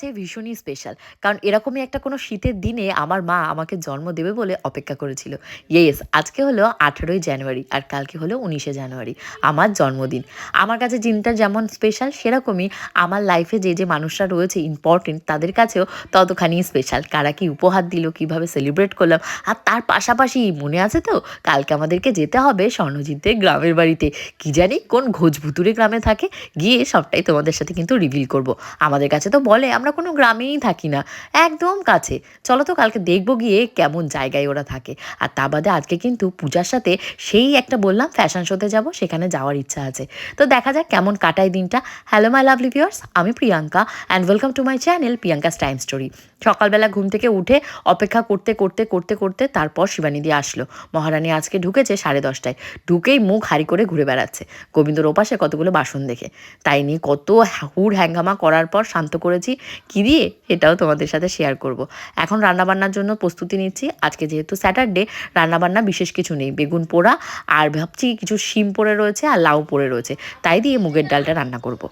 কাছে ভীষণই স্পেশাল কারণ এরকমই একটা কোনো শীতের দিনে আমার মা আমাকে জন্ম দেবে বলে অপেক্ষা করেছিল। ইয়েস আজকে হলো আঠেরোই জানুয়ারি আর কালকে হলো উনিশে জানুয়ারি, আমার জন্মদিন। আমার কাছে দিনটা যেমন স্পেশাল সেরকমই আমার লাইফে যে যে মানুষরা রয়েছে ইম্পর্টেন্ট তাদের কাছেও ততখানি স্পেশাল কারা কি উপহার দিল, কীভাবে সেলিব্রেট করলাম, আর তার পাশাপাশি মনে আছে তো, কালকে আমাদেরকে যেতে হবে স্বর্ণজিতের গ্রামের বাড়িতে। কি জানি কোন ঘোষভুতুরে গ্রামে থাকে, গিয়ে সবটাই তোমাদের সাথে কিন্তু রিভিল করব। আমাদের কাছে তো বলে, আমরা কোনো গ্রামেই থাকি না, একদম কাছে। চলো তো কালকে দেখব গিয়ে কেমন জায়গায় ওরা থাকে। আর তা বাদে আজকে কিন্তু পূজার সাথে সেই একটা বললাম ফ্যাশন শোতে যাব, সেখানে যাওয়ার ইচ্ছা আছে। তো দেখা যাক কেমন কাটায় দিনটা। হ্যালো মাই লাভলি ভিউয়ার্স আমি Priyanka and welcome to my channel Priyanka's time story সকালবেলা ঘুম থেকে উঠে অপেক্ষা করতে করতে করতে করতে তারপর শিবানিদি আসলো। মহারানী আজকে ঢুকেছে সাড়ে দশটায়। ঢুকেই মুখ হারি করে ঘুরে বেড়াচ্ছে। গোবিন্দর ওপাশে কতগুলো বাসন দেখে। তাই নিয়ে কত হুড় হ্যাঙ্গামা করার পর শান্ত করেছি, কি দিয়ে? এটাও তোমাদের সাথে শেয়ার করব। এখন রান্নাবান্নার জন্য প্রস্তুতি নিচ্ছি। আজকে যেহেতু স্যাটারডে রান্নাবান্না বিশেষ কিছু নেই। বেগুন পোড়া আর ভাবছি কিছু শিম পড়ে রয়েছে আর লাউ পড়ে রয়েছে। তাই দিয়ে মুগের ডালটা রান্না করব।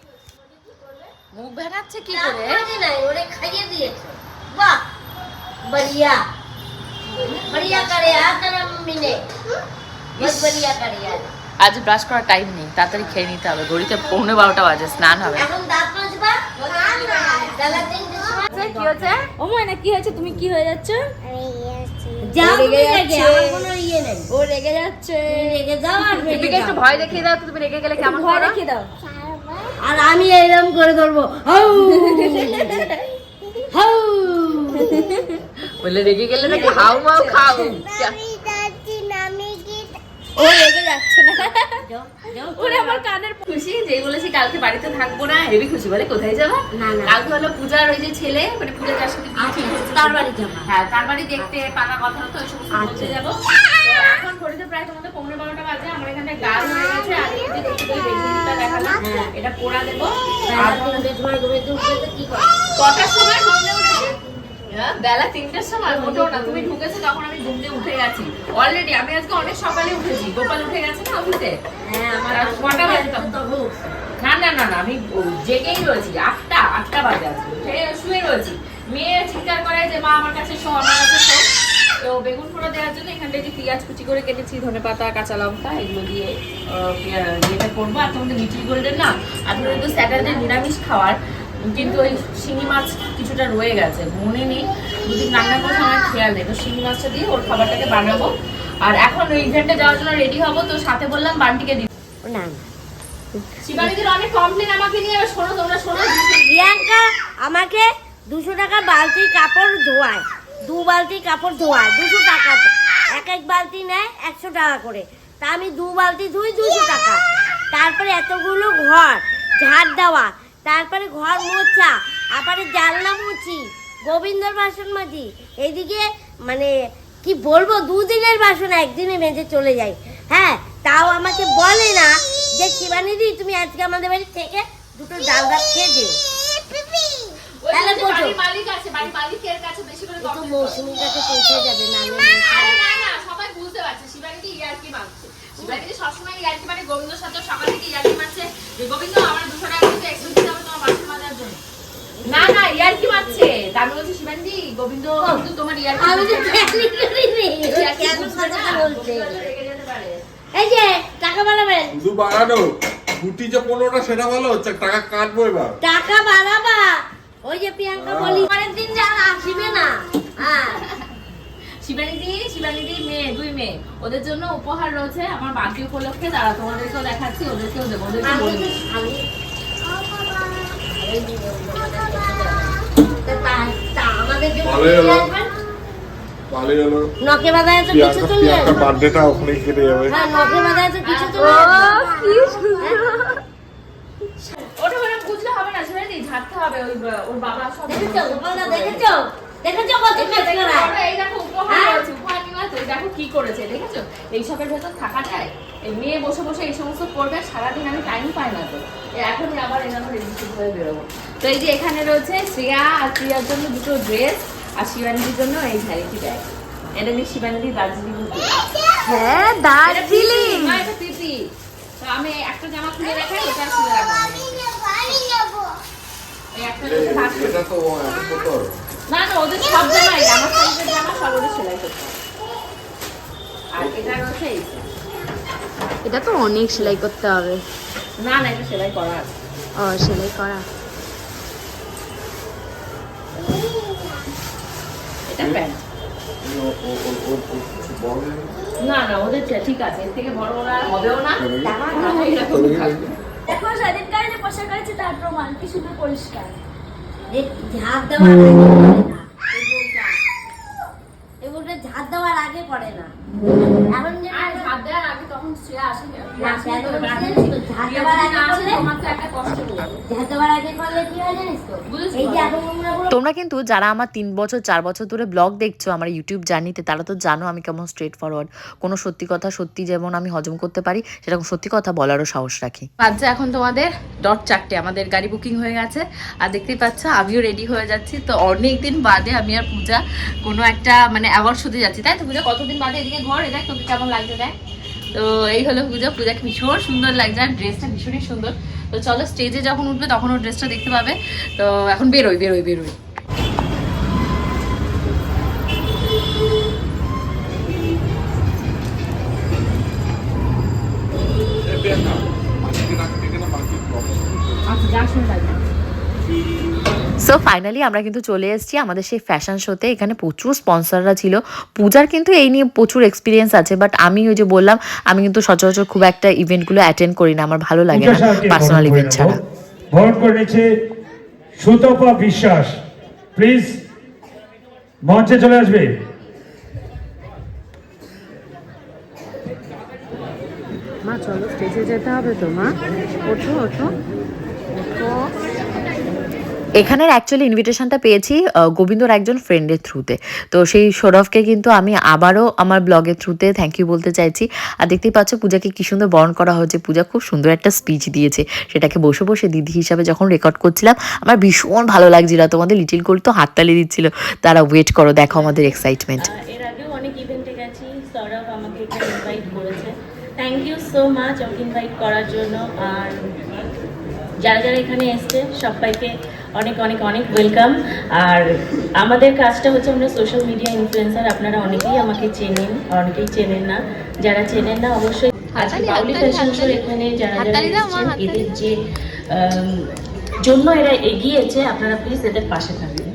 মুখ ভেঙাচ্ছে কি করে? ওরে খাইয়ে আজ ব্রাশ করার টাইম নেই তাড়াতাড়ি খেয়ে নিতে হবে। ঘড়িতে পৌনে বারোটা বাজে স্নান হবে। আচ্ছা, কি হয়েছে? তুমি কি হয়ে যাচ্ছ? যাচ্ছে। রেগে যাও আর ভয় দাও কেমন ভয় দাও। আর আমি এরকম করে ধরবো। How how. বলে রেগে গেলে নাকি হাউ মাউ খাও ও রেগে যাচ্ছে না যাও, যাও। ওরে আমার কানের খুশি যে বলেছি কালকে বাড়িতে থাকব না হেবি খুশি বলে কোথায় যাবা না, না। কালকে হলো পূজার ওই যে ছেলে মানে পূজা যার সাথে ঠিক তার বাড়ি যাবা হ্যাঁ তার বাড়ি দেখতে পাকা কথা তো ওই সমস্ত আচ্ছা। যাব তো এখন ঘড়িতে প্রায় তোমাদের পনেরো বারোটা বাজে আমার এখানে গাছ হয়ে গেছে আর এই যে দেখতে পেলে বেডশিটটা দেখালাম হ্যাঁ। এটা পোড়া দেবো আর কটার সময় উঠেছি? হ্যাঁ, বেলা তিনটার সময় মোটেও না তুমি ঢুকেছো তখন আমি ঘুম দিয়ে উঠে গেছি। অলরেডি আমি আজকে অনেক সকালে উঠেছি। গোপাল উঠে গেছে না অফিসে? হ্যাঁ আমার কটা বাজে না না না না আমি জেগেই রয়েছি। আটটা আটটা বাজে আজকে। উঠে শুয়ে রয়েছি। মেয়ে চিৎকার করে যে মা আমার কাছে শো আমার কাছে শো। তো বেগুন ফোড়া দেওয়ার জন্য এখানটা যে পেঁয়াজ কুচি করে কেটেছি ধনে পাতা কাঁচা লঙ্কা এগুলো দিয়ে পেঁয়া- করব। আর তোমাদের লিটিল গোল্ডেন না? আপনাদের তো স্যাটারডে নিরামিষ খাওয়ার। কিন্তু ওই শিঙি মাছ কিছুটা রয়ে গেছে মনে নেই। দুদিন রান্না করে আমার খেয়াল নেই। তো শিঙি মাছটা দিয়ে ওর খাবারটাকে বানাবো। আর এখন ওই ইভেন্টে যাওয়ার জন্য রেডি হব তো সাথে বললাম বান্টিকে দিতে না না। শিবানীদের অনেক কমপ্লেন আমাকে নিয়ে শোনো তোমরা শোনো। প্রিয়াঙ্কা আমাকে দুশো টাকা বালতি কাপড় ধোয়ায়। দু বালতি কাপড় ধোয়ায় দুশো টাকা এক এক বালতি নেয় একশো টাকা করে। তা আমি দু বালতি ধুই দুশো টাকা। তারপরে এতগুলো ঘর ঝাড় দেওয়া তারপরে ঘর মোছা আবার জানলা মুছি গোবিন্দর বাসন মাজি। এইদিকে মানে কি বলব দুদিনের বাসন একদিনে মেজে চলে যায়। হ্যাঁ তাও আমাকে বলে না যে শিবানিদি তুমি আজকে আমাদের বাড়ি থেকে দুটো ডাল ভাত খেয়ে দিও। মৌসুমীর কাছে পৌঁছে যাবে না সবাই বুঝতে পারছে ইয়ার্কি মারছে। সবসময় ইয়ার্কি মানে গোবিন্দর সাথে সকাল থেকে ইয়ার্কি মারছে। গোবিন্দ আমার দুশো টাকা কিন্তু এক্সট্রা দিতে হবে তোমার বাসন মাজার জন্য না না ইয়ার্কি মারছে। আমি বলছি শিবানী গোবিন্দ কিন্তু তোমার ইয়ার্কি আমি তো বুঝছে না। খেয়ালই করিনি ইয়ার্কি কেন বুঝছে বলছে। এই যে টাকা বাড়াবেন। শুধু বাড়ানো গুটি যে পনেরোটা সেটা ভালো হচ্ছে টাকা কাটবো এবার। টাকা বাড়াবা। ওই যে প্রিয়াঙ্কা বলি পরের দিন যা আসিবে না। হ্যাঁ শিবানীদি শিবানীদি মেয়ে দুই মেয়ে। ওদের জন্য উপহার রয়েছে আমার বাকি উপলক্ষে তারা তোমাদেরকেও দেখাচ্ছি ওদেরকেও দেবো ওদেরকে আমি বলব আমি তা তা- তা আমাদের জন্য ভালোই কি হলো। আসবেন? ভালোই হলো নখে বাঁধায় তো কিছু। বার্থডেটা কেটে যাবে হ্যাঁ নখে বাঁধায় তো কিছু তো নিয়ে আসবেন। ওটা মানে বুঝলে হবে না শিবানীদি ঝাড়তে হবে ওই ওর বাবা সব দেখেছ দেখেছ দেখেছ কত কাজ করায় এই দেখো উপহার? এই দেখো কি করেছে দেখেছ? এইসবের ভেতর থাকা যায়? এই মেয়ে বসে বসে এই সমস্ত করবে সারাদিন আমি টাইম পাই না তো। এখনই আবার এরকম রেজিস্ট্রি হয়ে বেরোবো। তো এই যে এখানে রয়েছে শ্রেয়া আর প্রিয়ার জন্য দুটো ড্রেস আর শিবানীর জন্য এই ভ্যারাইটি ব্যাগ এটা নিয়ে শিবানী দার্জিলিং হ্যাঁ দার্জিলিং! এটা প্রীতি। তো আমি একটা জামা খুলে রাখাই ওটা খুলে রাখব। না না ওদের সব জামাই আমার সাইজের জামা সব ওদের সেলাই করতে। আর এটা হচ্ছে এটা তো অনেক সেলাই করতে হবে। না না এটা সেলাই করা আছে। ও সেলাই করা। এটা প্যান্ট। হয়ে। না না ওদের ঠিক আছে এর থেকে বড় ওরা হবেও না। তবে কি থাকবে। দেখো পোশাক করেছে তার প্রমাণ। কি শুধু পরিষ্কার। ঝাঁপ দেওয়ার তোমরা কিন্তু যারা আমার তিন বছর চার বছর ধরে ব্লগ দেখছ আমার ইউটিউব জার্নিতে তারা তো জানো আমি কেমন স্ট্রেট ফরওয়ার্ড কোনো সত্যি কথা সত্যি যেমন আমি হজম করতে পারি সেরকম সত্যি কথা বলারও সাহস রাখি। বাজছে এখন তোমাদের ডট চারটে আমাদের গাড়ি বুকিং হয়ে গেছে। আর দেখতেই পাচ্ছ আমিও রেডি হয়ে যাচ্ছি। তো অনেক দিন বাদে আমি আর পূজা কোনো একটা মানে অ্যাওয়ার্ড শুধু যাচ্ছি। তাই তো পূজা কতদিন বাদে এদিকে ঘর? এ দেখ তোকে কেমন লাগছে দেখ। তো এই হলো পূজা। পূজাকে ভীষণ সুন্দর লাগছে আর ড্রেসটা ভীষণই সুন্দর। তো চলো স্টেজে যখন উঠবে তখন ও ড্রেসটা দেখতে পাবে। তো এখন বেরোই বেরোই বেরোই। সো ফাইনালি আমরা কিন্তু চলে এসেছি আমাদের সেই ফ্যাশন শোতে এখানে প্রচুর স্পন্সররা ছিল। পূজার কিন্তু এই নিয়ে প্রচুর এক্সপিরিয়েন্স আছে বাট আমি ওই যে বললাম আমি কিন্তু সচরাচর খুব একটা ইভেন্টগুলো অ্যাটেন্ড করি না। আমার ভালো লাগে না পার্সোনাল ইভেন্ট ছাড়া। বরণ করে নিচ্ছে সুতপা বিশ্বাস। প্লিজ মঞ্চে চলে আসবে। মা চলো স্টেজে যেতে হবে তো মা। ওঠো ওঠো। এখানের অ্যাকচুয়ালি ইনভিটেশনটা পেয়েছি গোবিন্দর একজন ফ্রেন্ডের থ্রুতে তো। সেই সৌরভকে কিন্তু আমি আবারও আমার ব্লগের থ্রুতে থ্যাংক ইউ বলতে চাইছি। আর দেখতেই পাচ্ছ পূজাকে কী সুন্দর বরণ করা হয়েছে। পূজা খুব সুন্দর একটা স্পিচ দিয়েছে। সেটাকে বসে বসে দিদি হিসাবে যখন রেকর্ড করছিলাম, আমার ভীষণ ভালো লাগছিল। তোমাদের লিটিল গোল তো হাততালি দিচ্ছিল। তারা ওয়েট করো, দেখো আমাদের excitement thank you so much invite করার জন্য। আর যারা যারা এখানে এসছে, সবাইকে অনেক অনেক অনেক ওয়েলকাম আর আমাদের কাজটা হচ্ছে আমরা সোশ্যাল মিডিয়া ইনফ্লুয়েন্সার আপনারা অনেকেই আমাকে চেনেন অনেকেই চেনেন না। যারা চেনেন না অবশ্যই আজকে বাউলি ফ্যাশন শোর এখানে যারা যারা এসেছেন এদের যে জন্য এরা এগিয়েছে আপনারা প্লিজ এদের পাশে থাকবেন।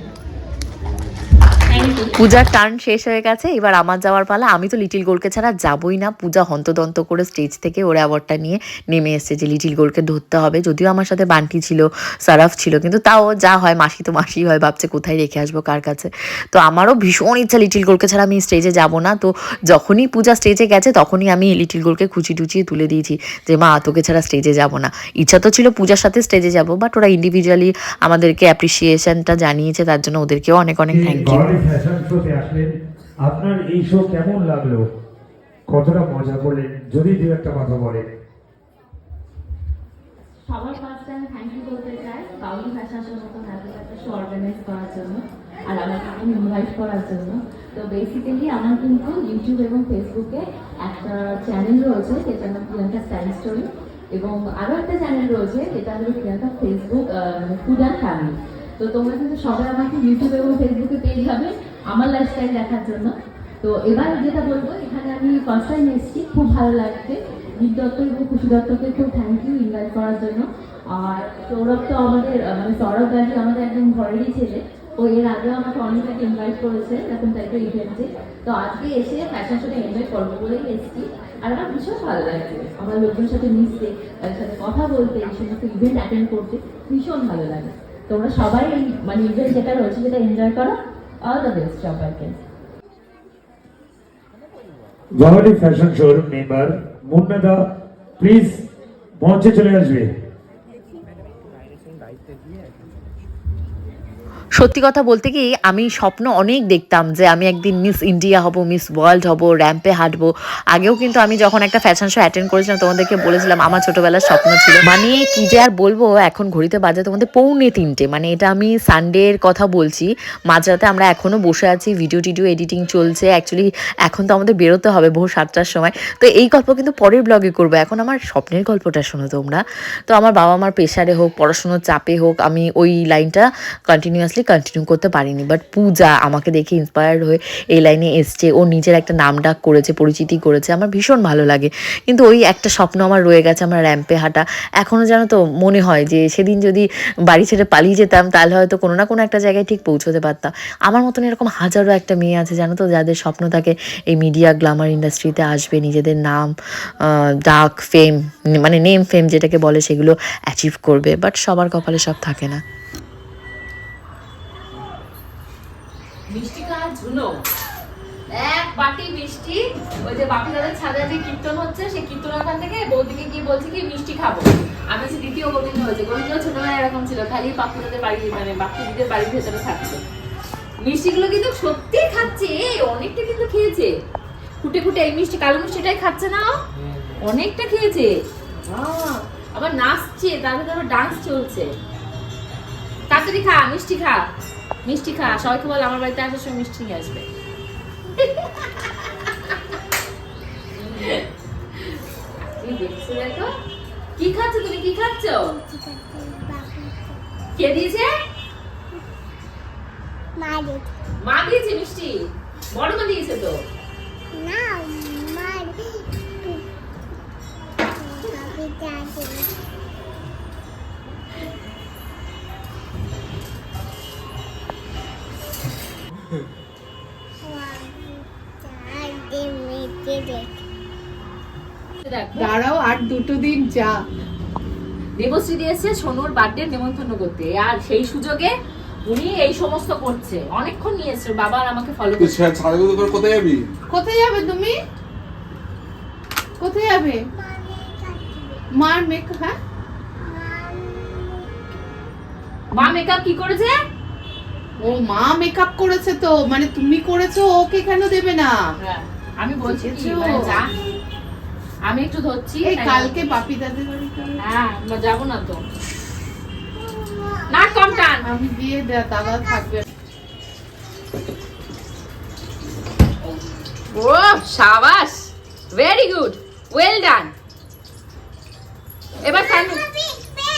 পূজার টার্ন শেষ হয়ে গেছে, এবার আমার যাওয়ার পালা। আমি তো লিটিল গোলকে ছাড়া যাবই না। পূজা হন্তদন্ত করে স্টেজ থেকে ওর অ্যাওয়ার্ডটা নিয়ে নেমে এসছে যে লিটিল গোলকে ধরতে হবে। যদিও আমার সাথে বান্টি ছিল, সারাফ ছিল, কিন্তু তাও যা হয়, মাসি তো মাসি হয়, ভাবছে কোথায় রেখে আসব, কার কাছে। তো আমারও ভীষণ ইচ্ছা লিটিল গোলকে ছাড়া আমি স্টেজে যাব না। তো যখনই পূজা স্টেজে গেছে, তখনই আমি লিটিল গোলকে খুচি টুচিয়ে তুলে দিয়েছি যে, মা, তোকে ছাড়া স্টেজে যাব না। ইচ্ছা তো ছিল পূজার সাথে স্টেজে যাব বাট ওরা ইন্ডিভিজুয়ালি আমাদেরকে অ্যাপ্রিসিয়েশনটা জানিয়েছে, তার জন্য ওদেরকেও অনেক অনেক থ্যাংক ইউ ফ্যাশন শোতে আসলেন, আপনার এই শো কেমন লাগল? কতটা মজা করলেন, যদি দু একটা কথা বলেন সবার ফার্স্ট আমি থ্যাংক ইউ বলতে চাই, বাউলি ফ্যাশন শোর মতন এত একটা শো অর্গানাইজ করার জন্য আর আমাকে ইনভাইট করার জন্য। তো বেসিক্যালি আমার কিন্তু ইউটিউব এবং ফেসবুকে একটা চ্যানেল রয়েছে, যেটা নাম প্রিয়াঙ্কা স্টাইল স্টোরি এবং আরও একটা চ্যানেল রয়েছে, যেটা হলো Priyanka Facebook food and family তো তোমরা কিন্তু সবাই আমাকে ইউটিউব এবং ফেসবুকে পেয়ে যাবে আমার লাইফস্টাইল দেখার জন্য। তো এবার যেটা বলব, এখানে আমি ফার্স্ট টাইম এসেছি, খুব ভালো লাগছে। দীপ দত্ত এবং খুশি দত্তকে খুব থ্যাংক ইউ ইনভাইট করার জন্য। আর সৌরভ তো আমাদের মানে সৌরভ ব্যাসী আমাদের একদম ঘরেরই ছেলে। ও এর আগেও আমাকে অনেকটাকে ইনভাইট করেছে এরকম টাইপের ইভেন্টে তো আজকে এসে ফ্যাশন শোতে এনজয় করব বলেই এসেছি। আর আমার ভীষণ ভালো লাগছে। আমার লোকজনের সাথে মিশতে, তাদের সাথে কথা বলতে, এই সমস্ত ইভেন্ট অ্যাটেন্ড করতে ভীষণ ভালো লাগে। তোমরা সবাই মানে ইভেন্ট যেটা রয়েছে সেটা এনজয় করো। অল দ্য বেস্ট সবাইকে। গুয়াহাটি ফ্যাশন শোর মেম্বার মুন্নাদা প্লিজ মঞ্চে চলে আসবে। সত্যি কথা বলতে কি, আমি স্বপ্ন অনেক দেখতাম যে আমি একদিন মিস ইন্ডিয়া হব, মিস ওয়ার্ল্ড হব, র্যাম্পে হাঁটবো। আগেও কিন্তু আমি যখন একটা ফ্যাশন শো অ্যাটেন্ড করেছিলাম, তোমাদেরকে বলেছিলাম, আমার ছোটবেলার স্বপ্ন ছিল। মানে কি যে আর বলব, এখন ঘড়িতে বাজে তোমাদের পৌনে তিনটে। মানে এটা আমি সানডের কথা বলছি। মাঝরাতে আমরা এখনও বসে আছি ভিডিও টিডিও এডিটিং চলছে। অ্যাকচুয়ালি এখন তো আমাদের বেরোতে হবে ভোর সাতটার সময়। তো এই গল্প কিন্তু পরের ব্লগে করব। এখন আমার স্বপ্নের গল্পটা শোনো তোমরা। তো আমার বাবা মার প্রেশারে হোক, পড়াশুনোর চাপে হোক, আমি ওই লাইনটা কন্টিনিউয়াসলি কন্টিনিউ করতে পারিনি বাট পূজা আমাকে দেখে ইন্সপায়ার্ড হয়ে এই লাইনে এসছে। ও নিজের একটা নাম ডাক করেছে, পরিচিতি করেছে, আমার ভীষণ ভালো লাগে। কিন্তু ওই একটা স্বপ্ন আমার রয়ে গেছে আমার র্যাম্পে হাঁটা। এখনও যেন তো মনে হয় যে সেদিন যদি বাড়ি ছেড়ে পালিয়ে যেতাম, তাহলে হয়তো কোনো না কোনো একটা জায়গায় ঠিক পৌঁছতে পারতাম। আমার মতন এরকম হাজারো একটা মেয়ে আছে জানো তো, যাদের স্বপ্ন থাকে এই মিডিয়া গ্লামার ইন্ডাস্ট্রিতে আসবে, নিজেদের নাম ডাক ফেম মানে নেম ফেম যেটাকে বলে সেগুলো অ্যাচিভ করবে বাট সবার কপালে সব থাকে না মিষ্টি খাওয়ার এক বাটি মিষ্টি, ওই যে বাপি দাদার ছাদে যে কীর্তন হচ্ছে, সেই কীর্তন ওখান থেকে বৌদিকে গিয়ে বলছে কি, মিষ্টি খাব। আমি হচ্ছে দ্বিতীয় গোবিন্দ হয়েছে। গোবিন্দ ছোটবেলায় এরকম ছিল, খালি বাপুদের বাড়ি মানে বাপি দিদের বাড়ির ভেতরে থাকতো। মিষ্টিগুলো কিন্তু সত্যি খাচ্ছে অনেকটা কিন্তু খেয়েছে। খুঁটে খুঁটে এই মিষ্টি, কালো মিষ্টিটাই খাচ্ছে না? অনেকটা খেয়েছে। আবার নাচছে তারপরে আবার ডান্স চলছে। তাড়াতাড়ি খা, মিষ্টি খা। মিষ্টি খা সবাইকে বল আমার বাড়িতে আসার সময় মিষ্টি নিয়ে আসবে। কি খাচ্ছ তুমি? কি খাচ্ছ? কে দিয়েছে? মা দিয়েছে। মিষ্টি? বড় মা দিয়েছে তো। না দেখো দাঁড়াও আর দুটো দিন যা। দেবশ্রী দিয়েছে সোনুর বার্থডে নেমন্তন্ন করতে। আর সেই সুযোগে উনি এই সমস্ত করছে। অনেকক্ষণ নিয়েছে বাবা আর আমাকে ফলো করছে। কোথায় যাবি? কোথায় যাবে তুমি? কোথায় যাবে? মার মেক হ্যাঁ? মা মেকআপ কি করেছে? ও মা মেকআপ করেছে তো। মানে তুমি করেছ ওকে কেন দেবে না? হ্যাঁ, আমি বলছি কি, মানে যা। আমি একটু ধরছি এই কালকে বাপি দাদের বাড়িতে হ্যাঁ যাব না তো। না কম টান আমি দিয়ে দাদা থাকবে। ও সাবাস। ভেরি গুড ওয়েল ডান এবার স্যান্ডেল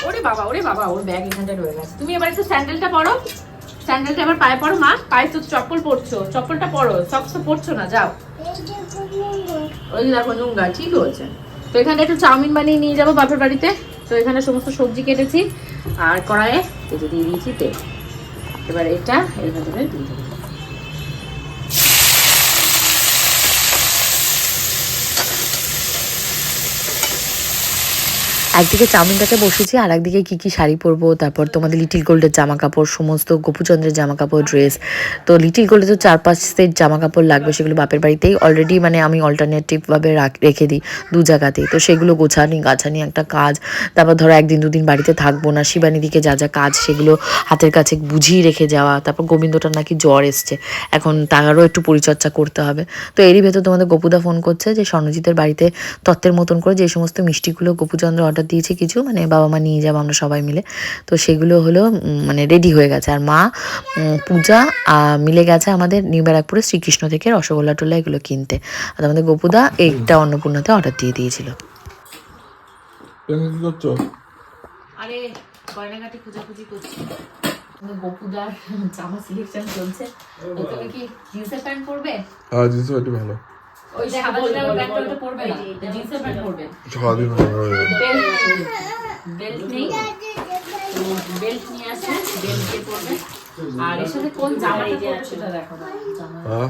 ওরে বাবা ওরে বাবা ওর ব্যাগ এখানটায় রয়ে গেছে। তুমি এবার একটু স্যান্ডেলটা পরো। স্যান্ডেলটা এবার পায়ে পরো মা। পায়ে তো চপ্পল পরছো। চপ্পলটা পরো। সক্স তো পরছো না যাও। ওই দেখো নুঙ্গা ঠিক হয়েছে তো এখানে একটু চাউমিন বানিয়ে নিয়ে যাব বাপের বাড়িতে। তো এখানে সমস্ত সবজি কেটেছি। আর কড়াইয়ে দিয়ে দিয়েছি তেল। এবার এটা, এর ভেতরে দিয়ে দেবো। একদিকে চাউমিনটাকে বসেছি আর একদিকে কী কী শাড়ি পরবো, তারপর তোমাদের লিটিল গোল্ডের জামা কাপড় সমস্ত গোপুচন্দ্রের জামা কাপড় ড্রেস তো লিটিল গোল্ডে তো চার পাঁচ সেট জামা কাপড় লাগবে সেগুলো বাপের বাড়িতেই। অলরেডি মানে আমি অল্টারনেটিভভাবে রেখে দিই দু জায়গাতেই। তো সেগুলো গোছানি, গাছানি একটা কাজ। তারপর ধরো একদিন দুদিন বাড়িতে থাকব না, শিবানীদিকে যা যা কাজ সেগুলো হাতের কাছে বুঝিয়ে রেখে যাওয়া। তারপর গোবিন্দটার নাকি জ্বর এসছে। এখন তারও একটু পরিচর্যা করতে হবে। তো এরই ভেতর তোমাদের গোপুদা ফোন করছে যে, স্বর্ণজিতের বাড়িতে তত্ত্বের মতন করে যে সমস্ত মিষ্টিগুলো গোপুচন্দ্র অর্ডার দিয়েছে কিছু মানে বাবা মা নিয়ে যাব আমরা সবাই মিলে। তো সেগুলো হলো মানে রেডি হয়ে গেছে। আর মা পূজা মিলে গেছে আমাদের নিউ ব্যারাকপুরে শ্রীকৃষ্ণ থেকে রসগোল্লা টোল্লা এগুলো কিনতে। আর আমাদের গোপুদা এইটা অন্নপূর্ণাতে অর্ডার দিয়ে দিয়েছিল। তুমি কি করছ? আরে খোঁজাখুঁজি করছি। গোপুদার জামা সিলেকশন চলছে। তুমি কি জিন্সের প্যান্ট পরবে? হ্যাঁ জিনিস পাটি ভালো। ওই সাদা সাদা প্যান্ট ওটা পরবে না জিন্সের প্যান্ট পরবে। সারাদিন বেল্ট বেল্ট নেই বেল্ট নিয়ে আসবে বেল্ট দিয়ে পরবে। আর এর সাথে কোন জামাটা পরবে সেটা দেখো জামা। হ্যাঁ?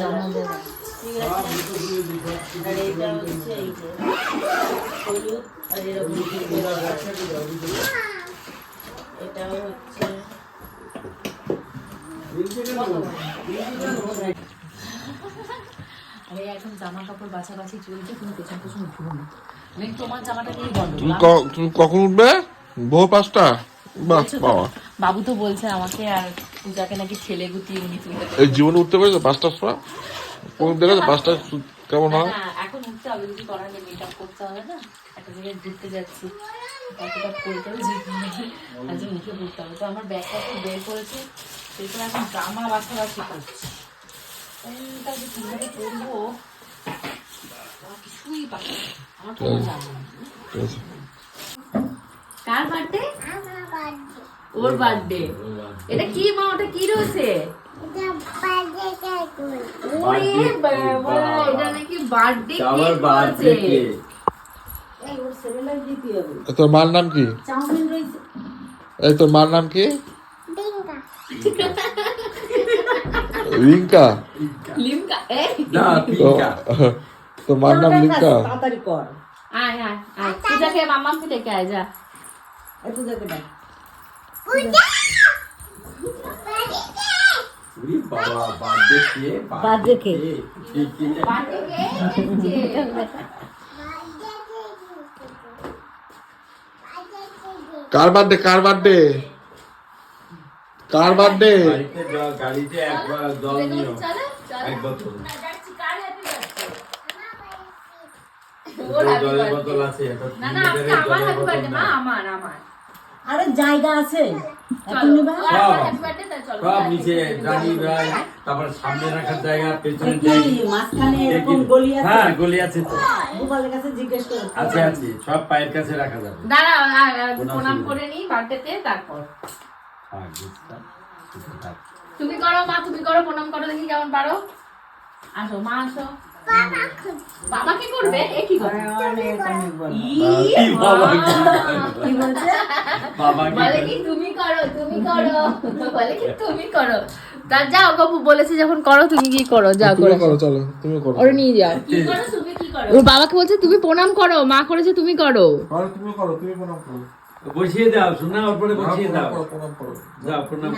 জামা আরে এখন জামা কাপড় বাছাবাছি চলছে তুমি পেছন পেছন ঘুরো না। আমি তোমার জামাটা নিয়ে বন্ধ তুমি তুমি কখন উঠবে? ভোর পাঁচটা? বাহ বাবা। বাবু তো বলছে আমাকে আর পূজাকে নাকি ছেলে উনি পারে। এই জীবনে উঠতে পেরেছ? পাঁচটার সময়? কোন দেখেছ পাঁচটা কেমন হয়? এখন উঠতে হবে যদি করার মেক আপ করতে হবে না। একটা জায়গায় ঘুরতে যাচ্ছি। কতটা করতে হবে আজ মুখে ঘুরতে হবে। তো আমার ব্যাগটা তো বের করেছে সেরকম এখন জামা বাছাবাছি করছি। কোনটা যে কীভাবে করব কিছুই পাচ্ছি আমার কোনো জানা নেই। ঠিক আছে। কার বার্থডে ওর বার্থডে এটা কি মা ওটা কি রয়েছে তোর মার নাম কি এই তোর মার নাম কি রিঙ্কা লিমকা এই না তো পিঙ্কা তোর মার নাম লিঙ্কা তাড়াতাড়ি কর আয় আয় আয় পূজাকে মামাকে ডেকে আয় যা এই পূজাকে ডাক উরি বাবা বার্থডে কে Birthday কে? কে কে কার বার্থডে কার বার্থডে কার বার্থডে গাড়িতে একবার জল নিও। এক বোতল। জলের বোতল আছে না না আমার আমার আরে জায়গা আছে। সব। নিচে রানী ভাই তারপর সামনে রাখার জায়গা পেছনে এরকম গলি আছে। হ্যাঁ গলি আছে তো। কাছে জিজ্ঞেস করো। আছে আছে। সব পায়ের কাছে রাখা যাবে। প্রণাম করে বার্থডেতে তারপর। হ্যাঁ। তুমি করো মা তুমি করো প্রণাম করো দেখি কেমন পারো। আসো মা আসো। বাবা কি করবে? এ কি করবে ই, কি বাবা বলছে? বাবা কি বলে কি তুমি করো তুমি করো। বলে কি তুমি করো? তা যাও গপু বলেছে যখন করো তুমি কি করো যাও তুমি করো। করো চলো তুমি করো। ওরে নিয়ে যাও। কি করো তুমি কি করো? ওর বাবাকে বলছে তুমি প্রণাম করো মা করেছে তুমি করো। করো, তুমি করো তুমি প্রণাম করো। বসিয়ে দাও শোনা ওর পরে বসিয়ে দাও। প্রণাম।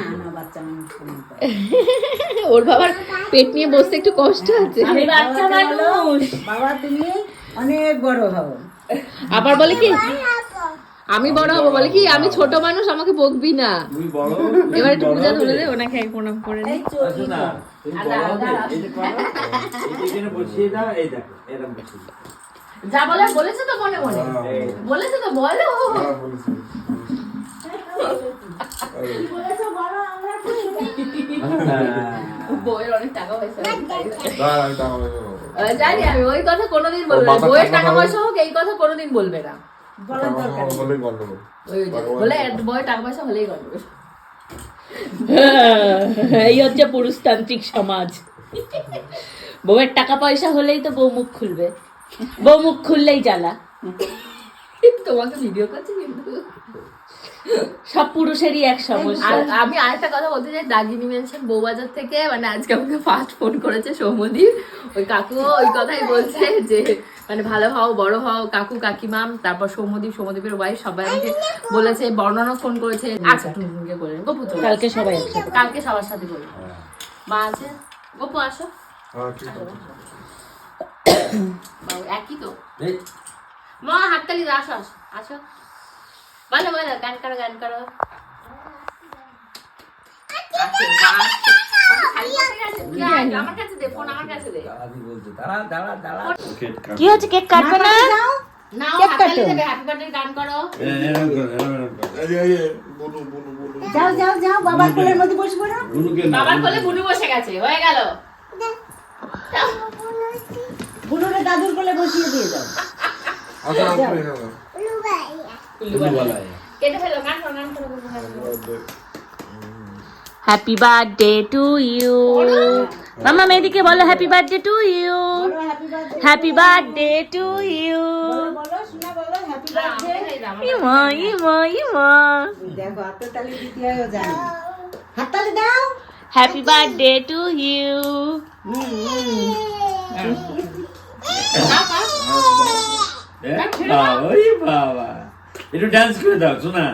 ওর বাবার পেট নিয়ে বসতে একটু কষ্ট আছে। আমি বাচ্চা মানুষ। বাবা তুমি অনেক বড় হও। আবার বলে কি? আমি বড় হব। বলে কি? আমি ছোট মানুষ আমাকে বকবি না। এবার একটু পূজা ধরে দে ওনাকে এক প্রণাম করে বড় হবে এই যে করো এই এখানে বসিয়ে দাও এই দেখো এরকম বসিয়ে দাও। যা বলে বলেছে তো মনে মনে। বলেছে। তো বলো। হ্যাঁ, বইয়ের অনেক টাকা পয়সা। আহ, জানি আমি ওই কথা কোনোদিন বলবে না। বইয়ের টাকা পয়সা হোক এই কথা কোনোদিন বলবে না। গন্ডগোল। বলে বইয়ের টাকা পয়সা হলেই গল্প এই হচ্ছে পুরুষতান্ত্রিক সমাজ। বউয়ের টাকা পয়সা হলেই তো বউ মুখ খুলবে। বউ মুখ খুললেই জ্বালা। তোমাকে ভিডিও করছি কিন্তু। সব পুরুষেরই এক সমস্যা। আর আমি আরেকটা কথা বলতে চাই দাগিনী মেনশন বউবাজার থেকে মানে আজকে আমাকে ফার্স্ট ফোন করেছে সৌমদীপ ওই কাকু ওই কথাই বলছে যে মানে ভালো হও বড় হও কাকু কাকিমাম তারপর সৌমদীপ সৌমদীপের ওয়াইফ সবাই আমাকে বলেছে বর্ণনা ফোন করেছে। আচ্ছা। টুনটুনকে বললেন গপু তো কালকে সবাই কালকে সবার সাথে বলব মা আছে? গপু আসো। হ্যাঁ, একই তো। মা হাততালি দাও, আসো বলো বলো গান করো গান করো? কি আছে? হচ্ছে কেক কাটবে না? কেক কাটো। বুনু, বুনু। যাও যাও যাও বাবার কোলের মধ্যে বাবার কোলে বুনু বসে গেছে হয়ে গেল। দাদুর কোলে বসিয়ে দিয়ে দাও। হ্যাপি বার্থডে টু ইউ মামা মেয়েদিকে বলো happy birthday to you happy birthday to you ইমা ইমা ইমা। দেখো হাততালি দিতে হয় ও হাততালি দাও। হ্যাপি বার্থডে টু ইউ বাবা, একটু ডান্স করে দাও শোনা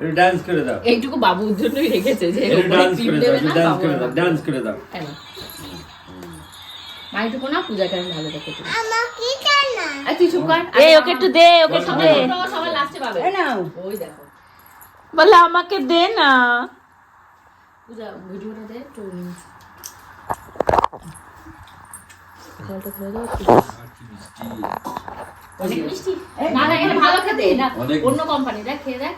একটু ডান্স করে দাও। এইটুকু বাবুর জন্যই রেখেছে যে ডান্স করে দাও দেবে একটু না, ডান্স করে দাও ডান্স করে দাও। কেন? মা এইটুকু না পূজাকে আমি ভালো রেখে দিই। আর তুই কর। এই ওকে একটু দে ওকে একটু দে। সবার লাস্টে পাবে। এই ওই দেখো। বলে আমাকে দে না। পূজা ভিডিওটা দে একটু অনেক মিষ্টি না না এটা ভালো খেতে। না অন্য কোম্পানি দেখ খেয়ে দেখ।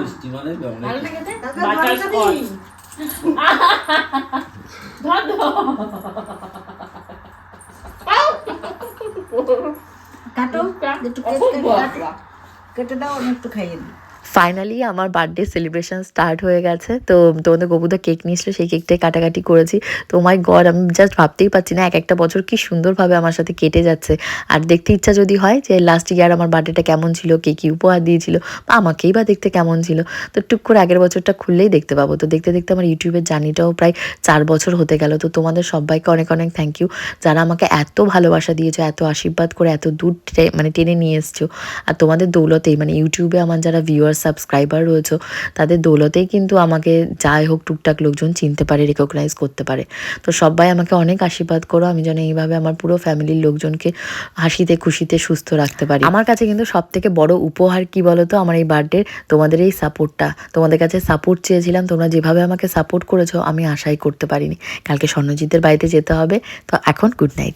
মিষ্টি মানে ভালো না খেতে। বাটারস্কচ ধর। ধর কাটো একটু কেটে দাও একটু খাইয়ে দিই। ফাইনালি আমার বার্থডে সেলিব্রেশন স্টার্ট হয়ে গেছে। তো তোমাদের গবুদা কেক নিয়েছিল, সেই কেকটাই কাটাকাটি করেছি। তো মাই গড আমি জাস্ট ভাবতেই পারছি না, এক একটা বছর কি সুন্দরভাবে আমার সাথে কেটে যাচ্ছে। আর দেখতে ইচ্ছা যদি হয় যে লাস্ট ইয়ার আমার বার্থডেটা কেমন ছিল, কে কী উপহার দিয়েছিল, বা আমাকেই বা দেখতে কেমন ছিল, তো টুক করে আগের বছরটা খুললেই দেখতে পাবো। তো দেখতে দেখতে আমার ইউটিউবের জার্নিটাও প্রায় চার বছর হতে গেল। তো তোমাদের সবাইকে অনেক অনেক থ্যাংক ইউ যারা আমাকে এত ভালোবাসা দিয়েছ, এত আশীর্বাদ করে, এত দূর মানে টেনে নিয়ে এসছো, আর তোমাদের দৌলতেই মানে ইউটিউবে আমার যারা ভিউয়ার সাবস্ক্রাইবার রয়েছে, তাদের দৌলতেই কিন্তু আমাকে যাই হোক টুকটাক লোকজন চিনতে পারে রেকগনাইজ করতে পারে। তো সবাই আমাকে অনেক আশীর্বাদ করো, আমি যেন এইভাবে আমার পুরো ফ্যামিলির লোকজনকে হাসিতে, খুশিতে সুস্থ রাখতে পারি। আমার কাছে কিন্তু সব থেকে বড় উপহার কি বলো তো আমার এই বার্থডে তোমাদের এই সাপোর্টটা তোমাদের কাছে সাপোর্ট চেয়েছিলাম, তোমরা যেভাবে আমাকে সাপোর্ট করেছ, আমি আশাই করতে পারিনি। কালকে স্বর্ণজিতের বাড়িতে যেতে হবে। তো এখন গুড নাইট